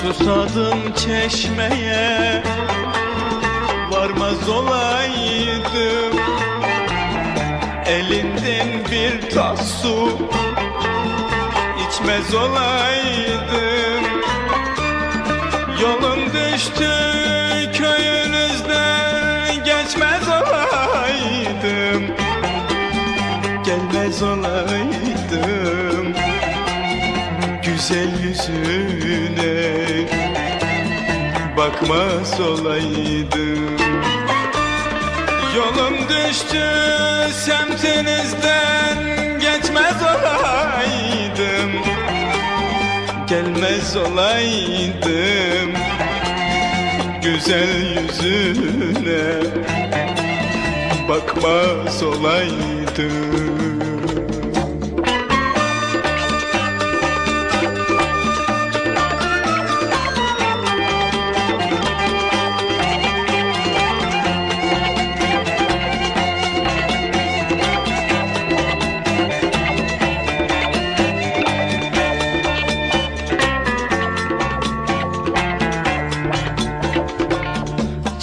Susadım çeşmeye Varmaz olaydım Elinden bir tas su içmez olaydım Yolun düştü köyünüzden Geçmez olaydım. Gelmez olaydım Güzel yüzüne Bakmaz olaydım Yolum düştü semtinizden Geçmez olaydım. Gelmez olaydım Güzel yüzüne Bakmaz olaydım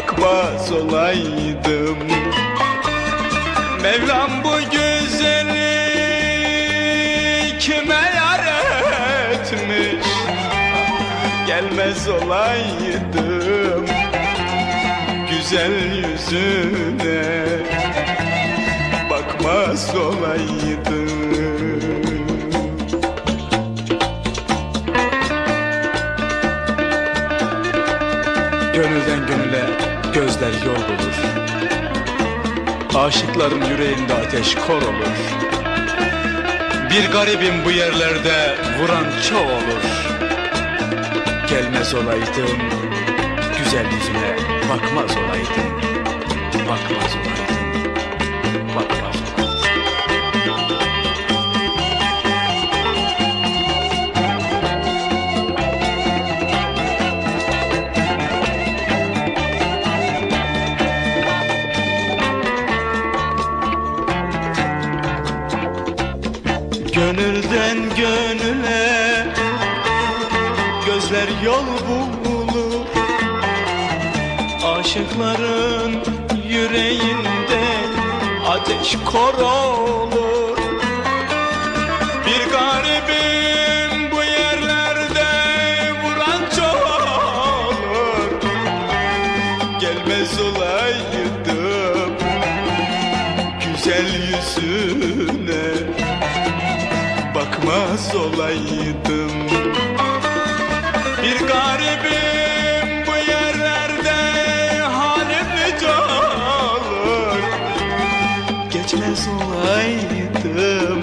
bakmaz olaydım. Mevlam bu güzeli kime yar etmiş? Gelmez olaydım güzel yüzüne. Bakmaz olaydım Gönülden gönüle gözler yol bulur. Aşıkların yüreğinde ateş kor olur. Bir garibim bu yerlerde vuran çoğu olur. Gelmez olaydım Güzel yüzüne bakmaz olaydım Bakmaz olaydım Gönülden gönüle Gözler yol bulur. Aşıkların yüreğinde Ateş kor olur. Bir garibim bu yerlerde Vuran olur Gelmez olaydım Güzel yüzüne bakmaz olaydım. Bir garibim bu yerlerde halim olur. Geçmez olaydım.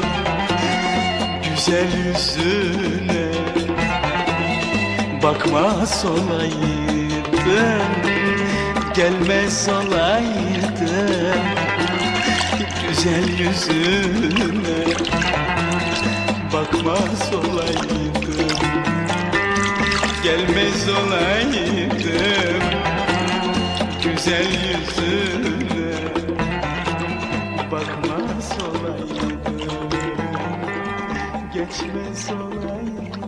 Güzel yüzüne Bakmaz olaydım. Gelmez olaydım. Güzel yüzüne Gelmez olaydım Güzel yüzüne. Bakmaz olaydım Geçmez olaydım